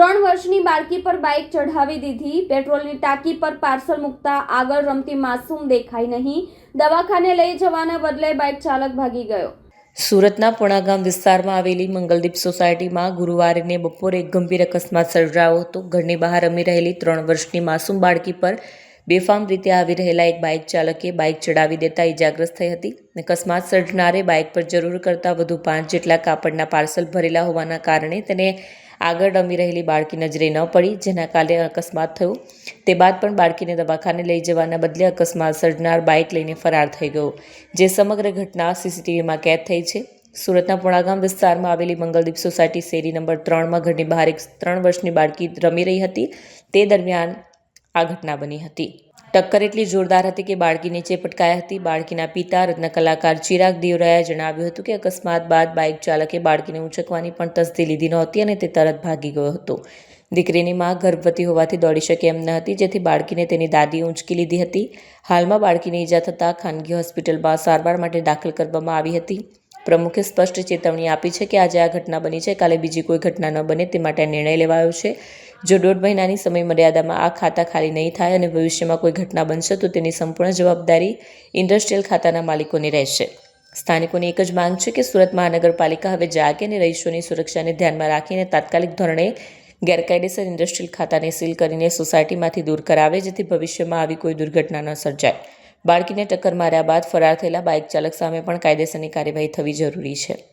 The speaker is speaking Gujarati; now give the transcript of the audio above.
ત્રણ વર્ષની બાળકી પર બાઇક ચઢાવી દીધી. પેટ્રોલની ટાંકી પર પાર્સલ મૂકતા આગળ રમતી માસૂમ દેખાઈ નહીં. દવાખાને લઈ જવાના બદલે બાઇક ચાલક ભાગી ગયો. સુરતના પુણાગામ વિસ્તારમાં આવેલી મંગલદીપ સોસાયટીમાં ગુરુવારેને બપોરે એક ગંભીર અકસ્માત સર્જાયો હતો. ઘરની બહાર રમી રહેલી ત્રણ વર્ષની માસૂમ બાળકી પર બેફામ રીતે આવી રહેલા એક બાઇક ચાલકે બાઇક ચડાવી દેતા ઇજાગ્રસ્ત થઈ હતી. અકસ્માત સર્જનારે બાઇક પર જરૂર કરતાં વધુ પાંચ જેટલા કાપડના પાર્સલ ભરેલા હોવાના કારણે તેને આગળ રમી રહેલી બાળકી નજરે ન પડી, જેના કાલે અકસ્માત થયો. તે બાદ પણ બાળકીને દવાખાને લઈ જવાના બદલે અકસ્માત સર્જનાર બાઇક લઈને ફરાર થઈ ગયો, જે સમગ્ર ઘટના સીસીટીવીમાં કેદ થઈ છે. સુરતના પુણાગામ વિસ્તારમાં આવેલી મંગલદીપ સોસાયટી શેરી નંબર ત્રણમાં ઘરની બહાર એક ત્રણ વર્ષની બાળકી રમી રહી હતી. તે દરમિયાન આ ઘટના બની હતી. ટક્કર એટલી જોરદાર હતી કે બાળકી નીચે પટકાઈ હતી. બાળકીના પિતા રત્ન કલાકાર ચિરાગ દેવરાએ જણાવ્યું હતું કે અકસ્માત બાદ બાઇક ચાલકે બાળકીને ઉંચકવાની પણ તસ્દી લીધી નહોતી અને તે તરત ભાગી ગયો હતો. દીકરીની માં ગર્ભવતી હોવાથી દોડી શકે એમ ન હતી, જેથી બાળકીને તેની દાદીએ ઉંચકી લીધી હતી. હાલમાં બાળકીને ઈજા થતાં ખાનગી હોસ્પિટલમાં સારવાર માટે દાખલ કરવામાં આવી હતી. પ્રમુખે સ્પષ્ટ ચેતવણી આપી છે કે આજે આ ઘટના બની છે. કાલે બીજી કોઈ ઘટના ન બને તે માટે નિર્ણય લેવાયો છે. જો દોઢ મહિનાની સમય મર્યાદામાં આ ખાતા ખાલી નહીં થાય અને ભવિષ્યમાં કોઈ ઘટના બનશે, તો તેની સંપૂર્ણ જવાબદારી ઇન્ડસ્ટ્રીયલ ખાતાના માલિકોની રહેશે. સ્થાનિકોની એક જ માંગ છે કે સુરત મહાનગરપાલિકા હવે જાગે અને રહીશોની સુરક્ષાને ધ્યાનમાં રાખીને તાત્કાલિક ધોરણે ગેરકાયદેસર ઇન્ડસ્ટ્રીયલ ખાતાને સીલ કરીને સોસાયટીમાંથી દૂર કરાવે, જેથી ભવિષ્યમાં આવી કોઈ દુર્ઘટના ન સર્જાય. બાળકીને ટક્કર માર્યા બાદ ફરાર થયેલા બાઇક ચાલક સામે પણ કાયદેસરની કાર્યવાહી થવી જરૂરી છે.